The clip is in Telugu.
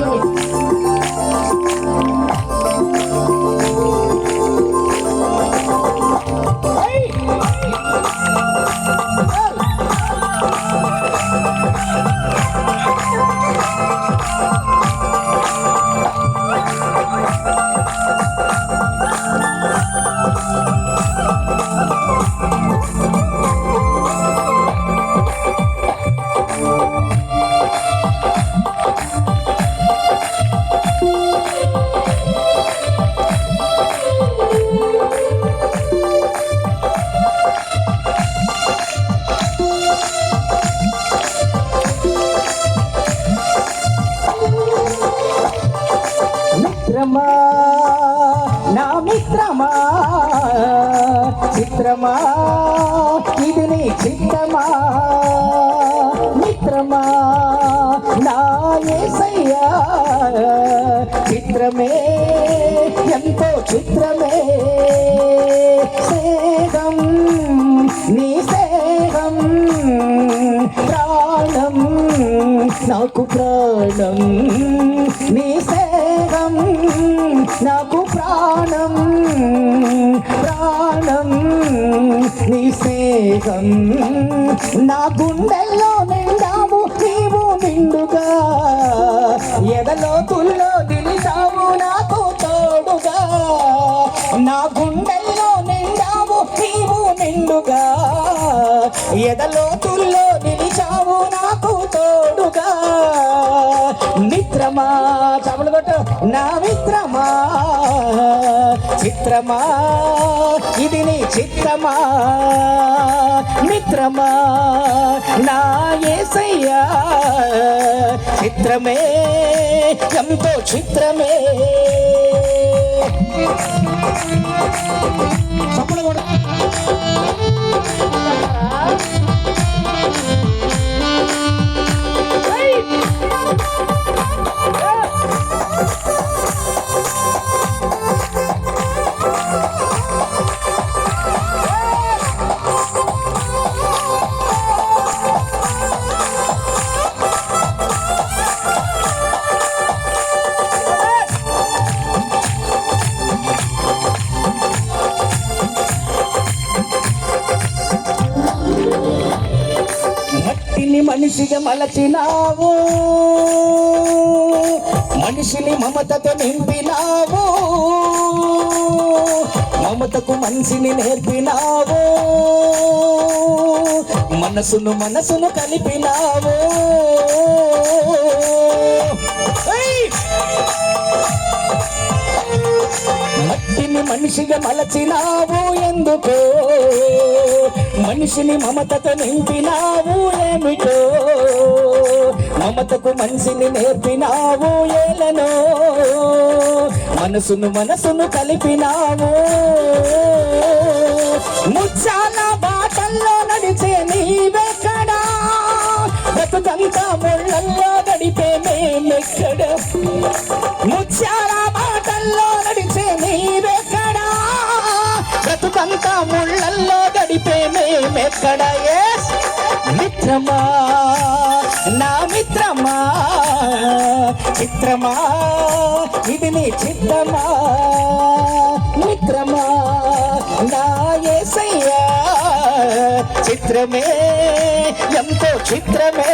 మిత్రమా చిత్రమా? చిత్రమా? ఇది నీ చిత్తమా? మిత్రమా? నా ఏసయ్యా చిత్రమే ఎంతో చిత్రమే. నాకు ప్రాణం నీ సేవం నాకు ప్రాణం ప్రాణం నీ సేవం. నా గుండెల్లో నిండావు నీవు నిండుగా ఎదలో తుల్లో నిలిచావు నాకు తోడుగా. నా గుండెల్లో నిండావు నీవు నిండుగా ఎదలో తుల్లో మిత్రమా చపలు కొట్టు. నా మిత్రమా? చిత్రమా? ఇది నీ చిత్రమా? మిత్రమా? నా ఏసయ్యా చిత్రమే ఎంతో చిత్రమే. మనిషిని మనిషిగా మలచినావు. మనిషిని మమతతో నింపినావు. మమతకు మనిషిని నేర్పినావు. మనసును మనసును కలిపినావు. మట్టిని మనిషిగా మలచినావు ఎందుకో? మనిషిని మమతతో నింపినావు. ఏమిటో మమతకు మనిషిని నేర్పినావు ఏలనో? మనసును మనసును కలిపినావు. ముచ్చాల బాటల్లో నడిచే నీవెక్కడా బతుకంతా ముళ్ళల్లో నడిపే మేమెక్కడ? ముచ్చాల బాటల్లో నడిచే నీవెక్కడా బతుకంతా ముళ్ళల్లో నడిపే మేమెక్కడ? Yes! మిత్రమా? నా మిత్రమా? చిత్రమా ఇది నీ చిత్తమా? మిత్రమా? నా ఏసయ్యా చిత్రమే ఎంతో చిత్రమే.